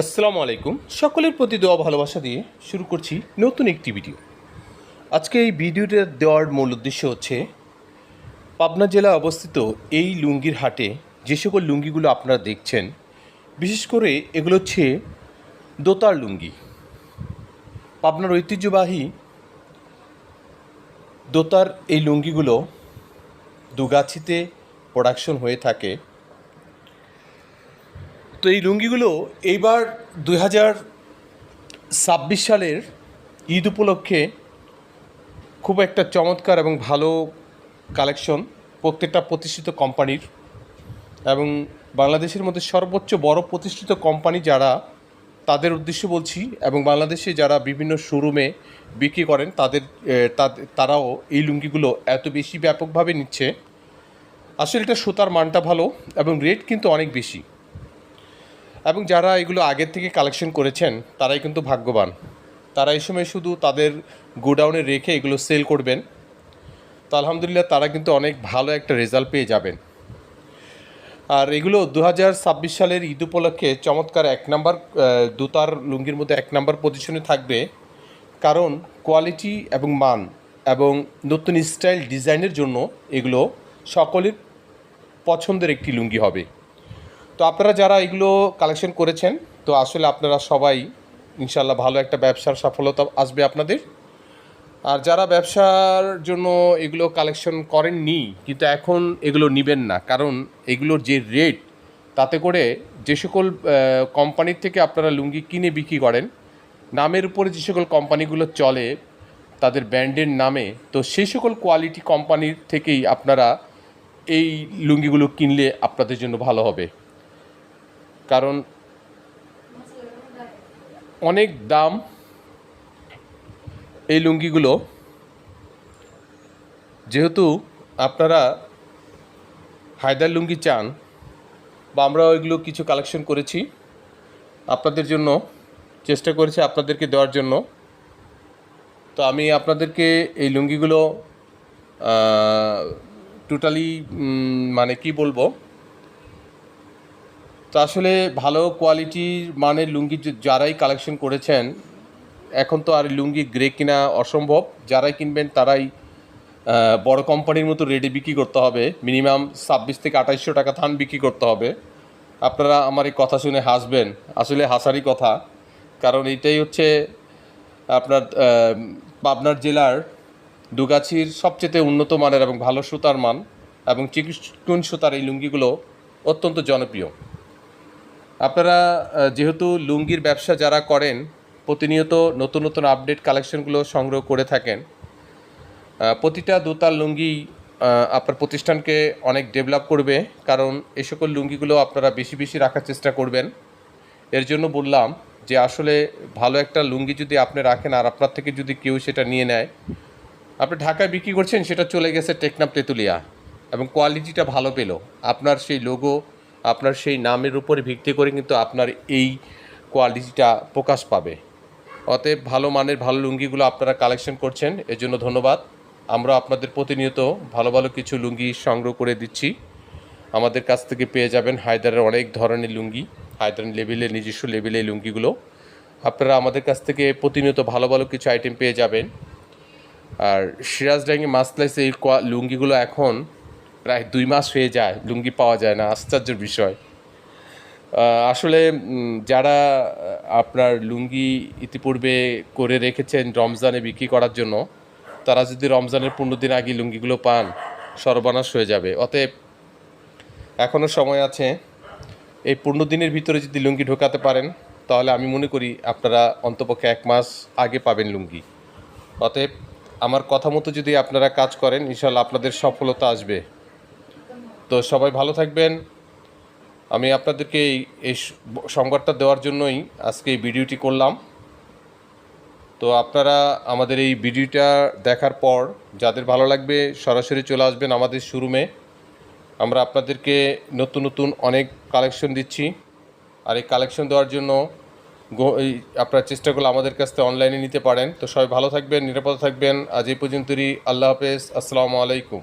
আসসালামু আলাইকুম। সকলের প্রতি দেওয়া ভালোবাসা দিয়ে শুরু করছি নতুন একটি ভিডিও। আজকে এই ভিডিওটা দেওয়ার মূল উদ্দেশ্য হচ্ছে, পাবনা জেলায় অবস্থিত এই লুঙ্গির হাটে যে সকল লুঙ্গিগুলো আপনারা দেখছেন, বিশেষ করে এগুলো হচ্ছে দোতার লুঙ্গি। পাবনার ঐতিহ্যবাহী দোতার এই লুঙ্গিগুলো দুগাছিতে প্রোডাকশন হয়ে থাকে। তো এই লুঙ্গিগুলো এইবার দুই হাজার ছাব্বিশ সালের ঈদ উপলক্ষে খুব একটা চমৎকার এবং ভালো কালেকশন প্রত্যেকটা প্রতিষ্ঠিত কোম্পানির এবং বাংলাদেশের মধ্যে সর্বোচ্চ বড় প্রতিষ্ঠিত কোম্পানি যারা, তাদের উদ্দেশ্য বলছি এবং বাংলাদেশে যারা বিভিন্ন শোরুমে বিক্রি করেন, তাদের তারাও এই লুঙ্গিগুলো এত বেশি ব্যাপকভাবে নিচ্ছে। আসলে এটা সুতার মানটা ভালো এবং রেট কিন্তু অনেক বেশি। এবং যারা এগুলো আগের থেকে কালেকশন করেছেন, তারাই কিন্তু ভাগ্যবান। তারা এই সময় শুধু তাদের গোডাউনে রেখে এগুলো সেল করবেন। তো আলহামদুলিল্লাহ তারা কিন্তু অনেক ভালো একটা রেজাল্ট পেয়ে যাবেন। আর এগুলো দু ছাব্বিশ সালের ঈদ উপলক্ষে চমৎকার এক নাম্বার দুতার লুঙ্গির মধ্যে এক নাম্বার পজিশনে থাকবে। কারণ কোয়ালিটি এবং মান এবং নতুন স্টাইল ডিজাইনের জন্য এগুলো সকলের পছন্দের একটি লুঙ্গি হবে। তো আপনারা যারা এগুলো কালেকশন করেছেন, তো আসলে আপনারা সবাই ইনশাল্লাহ ভালো একটা ব্যবসার সফলতা আসবে আপনাদের। আর যারা ব্যবসার জন্য এগুলো কালেকশন করেননি, কিন্তু এখন এগুলো নেবেন না, কারণ এগুলোর যে রেট তাতে করে যে সকল কোম্পানির থেকে আপনারা লুঙ্গি কিনে বিক্রি করেন, নামের উপরে যে সকল কোম্পানিগুলো চলে, তাদের ব্র্যান্ডের নামে, তো সেই সকল কোয়ালিটি কোম্পানির থেকেই আপনারা এই লুঙ্গিগুলো কিনলে আপনাদের জন্য ভালো হবে। কারণ অনেক দাম এই লুঙ্গিগুলো। যেহেতু আপনারা হায়দার লুঙ্গি চান, বা আমরা ওইগুলো কিছু কালেকশন করেছি, আপনাদের জন্য চেষ্টা করেছি আপনাদেরকে দেওয়ার জন্য। তো আমি আপনাদেরকে এই লুঙ্গিগুলো টোটালি মানে কি বলব তো আসলে ভালো কোয়ালিটির মানের লুঙ্গি যারাই কালেকশন করেছেন, এখন তো আর লুঙ্গি গ্রে কিনা অসম্ভব। যারাই কিনবেন তারাই বড় কোম্পানির মতো রেডি বিক্রি করতে হবে। মিনিমাম ছাব্বিশ থেকে আঠাইশশো টাকা ধান বিক্রি করতে হবে। আপনারা আমার এই কথা শুনে হাসবেন। আসলে হাসারই কথা। কারণ এটাই হচ্ছে আপনার পাবনার জেলার দুগাছির সবচেয়ে উন্নত মানের এবং ভালো সুতার মান এবং চিকিৎসকুন সুতার এই লুঙ্গিগুলো অত্যন্ত জনপ্রিয়। আপনারা যেহেতু লুঙ্গির ব্যবসা যারা করেন, প্রতিনিয়ত নতুন নতুন আপডেট কালেকশনগুলো সংগ্রহ করে থাকেন প্রতিটা দোতার লুঙ্গি আপনার প্রতিষ্ঠানকে অনেক ডেভেলপ করবে, কারণ এ সকল লুঙ্গিগুলো আপনারা বেশি বেশি রাখার চেষ্টা করবেন। এর জন্য বললাম যে আসলে ভালো একটা লুঙ্গি যদি আপনি রাখেন আর আপনার থেকে যদি কেউ সেটা নিয়ে নেয়, আপনি ঢাকায় বিক্রি করছেন, সেটা চলে গেছে টেকনাপ তেঁতুলিয়া এবং কোয়ালিটিটা ভালো পেল। আপনার সেই লোগো আপনার সেই নামের উপরে ভিত্তি করে কিন্তু আপনার এই কোয়ালিটিটা প্রকাশ পাবে। অতএব ভালো মানের ভালো লুঙ্গিগুলো আপনারা কালেকশন করছেন এর জন্য ধন্যবাদ। আমরা আপনাদের প্রতিনিয়ত ভালো ভালো কিছু লুঙ্গি সংগ্রহ করে দিচ্ছি। আমাদের কাছ থেকে পেয়ে যাবেন হায়দারের অনেক ধরনের লুঙ্গি হায়দার লেভেলের নিজস্ব লেভেলের লুঙ্গিগুলো। আপনারা আমাদের কাছ থেকে প্রতিনিয়ত ভালো ভালো কিছু আইটেম পেয়ে যাবেন। আর সিরাজ সিরাজডাঙ্গি মাসলাইসে এই লুঙ্গিগুলো এখন প্রায় দুই মাস হয়ে যায়, লুঙ্গি পাওয়া যায় না, আশ্চর্যের বিষয়। আসলে যারা আপনার লুঙ্গি ইতিপূর্বে করে রেখেছেন রমজানে বিক্রি করার জন্য, তারা যদি রমজানের পনেরো দিন আগে লুঙ্গিগুলো পান, সর্বনাশ হয়ে যাবে। অতএব এখনও সময় আছে, এই পনেরো দিনের ভিতরে যদি লুঙ্গি ঢোকাতে পারেন, তাহলে আমি মনে করি আপনারা অন্তপক্ষে এক মাস আগে পাবেন লুঙ্গি। অতএব, আমার কথা মতো যদি আপনারা কাজ করেন ইনশাল্লাহ আপনাদের সফলতা আসবে। তো সবাই ভালো থাকবেন। আমি আপনাদেরকে এই- এই সংবাদটা দেওয়ার জন্যই আজকে এই ভিডিওটি করলাম। তো আপনারা আমাদের এই ভিডিওটা দেখার পর যাদের ভালো লাগবে সরাসরি চলে আসবেন আমাদের শোরুমে। আমরা আপনাদেরকে নতুন নতুন অনেক কালেকশন দিচ্ছি। আর এই কালেকশন দেওয়ার জন্য এই আপনারা চেষ্টা করলে আমাদের কাছ থেকে অনলাইনে নিতে পারেন। তো সবাই ভালো থাকবেন, নিরাপদ থাকবেন। আজ এই পর্যন্তই, আল্লাহ হাফেজ, আসসালামু আলাইকুম।